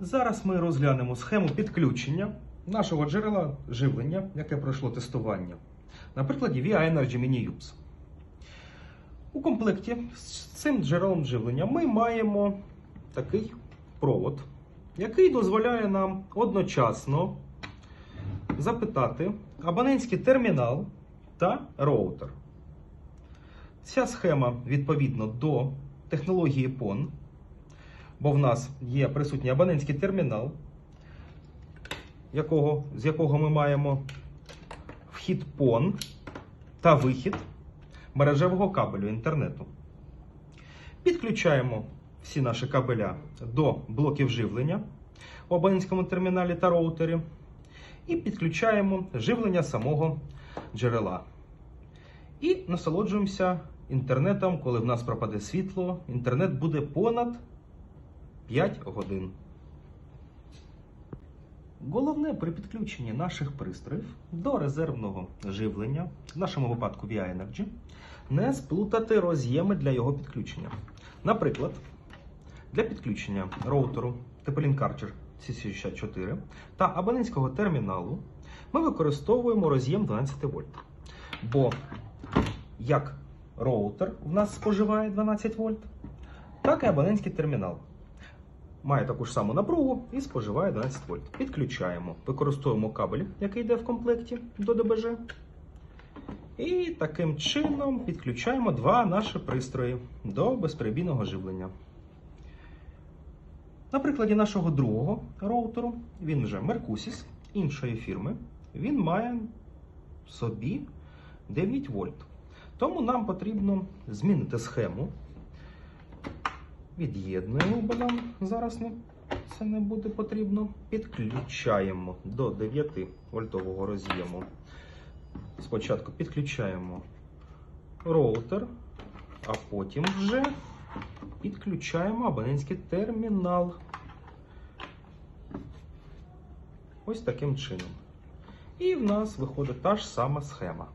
Зараз ми розглянемо схему підключення нашого джерела живлення, яке пройшло тестування, на прикладі VIA Energy Mini UPS. У комплекті з цим джерелом живлення ми маємо такий провод, який дозволяє нам одночасно запитати абонентський термінал та роутер. Ця схема відповідно до технології PON, бо в нас є присутній абонентський термінал, якого, з якого ми маємо вхід PON та вихід мережевого кабелю інтернету. Підключаємо всі наші кабеля до блоків живлення у абонентському терміналі та роутері і підключаємо живлення самого джерела. І насолоджуємося інтернетом, коли в нас пропаде світло. Інтернет буде понад 5 годин. Головне при підключенні наших пристроїв до резервного живлення, в нашому випадку VIA Energy, не сплутати роз'єми для його підключення. Наприклад, для підключення роутеру TP-Link Archer C64 та абонентського терміналу ми використовуємо роз'єм 12 вольт. Бо як роутер в нас споживає 12 вольт, так і абонентський термінал. Має таку ж саму напругу і споживає 12 вольт. Підключаємо, використовуємо кабель, який йде в комплекті до ДБЖ. І таким чином підключаємо два наші пристрої до безперебійного живлення. На прикладі нашого другого роутеру, він вже Mercusys іншої фірми, він має собі 9 вольт. Тому нам потрібно змінити схему. Від'єднуємо, бо нам зараз не, це не буде потрібно. Підключаємо до 9 вольтового роз'єму. Спочатку підключаємо роутер, а потім вже підключаємо абонентський термінал. Ось таким чином. І в нас виходить та ж сама схема.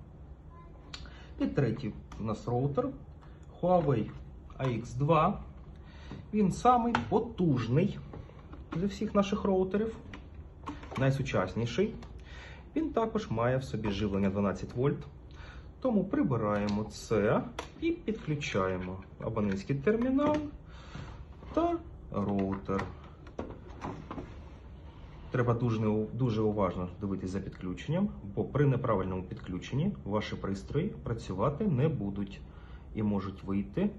І третій у нас роутер Huawei AX2. Він самий потужний зі всіх наших роутерів, найсучасніший. Він також має в собі живлення 12 вольт. Тому прибираємо це і підключаємо абонентський термінал та роутер. Треба дуже, дуже уважно дивитися за підключенням, бо при неправильному підключенні ваші пристрої працювати не будуть і можуть вийти.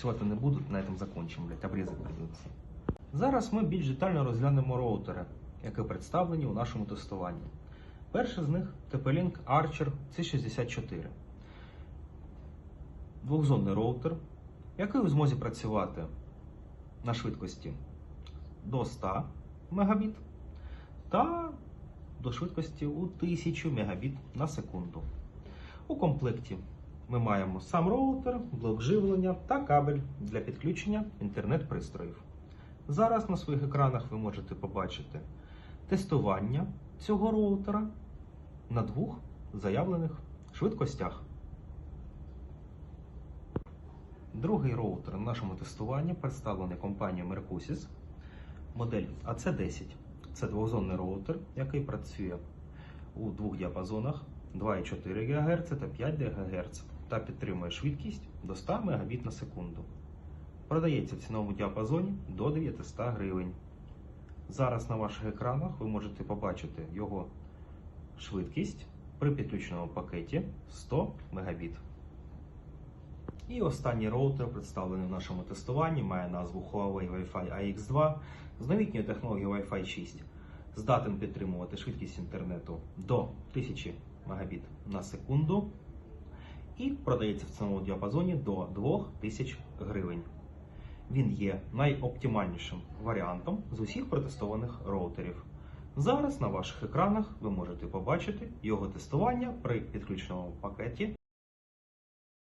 Працювати не будуть, на цьому закончимо, блядь, обрізати придеться. Зараз ми більш детально розглянемо роутери, які представлені у нашому тестуванні. Перший з них TP-Link Archer C64. Двохзонний роутер, який у змозі працювати на швидкості до 100 Мбіт та до швидкості у 1000 Мбіт на секунду. У комплекті ми маємо сам роутер, блок живлення та кабель для підключення інтернет-пристроїв. Зараз на своїх екранах ви можете побачити тестування цього роутера на двох заявлених швидкостях. Другий роутер на нашому тестуванні представлений компанією Mercusys, модель AC10. Це двозонний роутер, який працює у двох діапазонах 2,4 ГГц та 5 ГГц та підтримує швидкість до 100 Мбіт на секунду. Продається в ціновому діапазоні до 900 гривень. Зараз на ваших екранах ви можете побачити його швидкість при підключеному пакеті 100 Мбіт. І останній роутер, представлений в нашому тестуванні, має назву Huawei Wi-Fi AX2 з новітньою технологією Wi-Fi 6. Здатен підтримувати швидкість інтернету до 1000 Мбіт на секунду і продається в ціновому діапазоні до 2000 гривень. Він є найоптимальнішим варіантом з усіх протестованих роутерів. Зараз на ваших екранах ви можете побачити його тестування при підключеному пакеті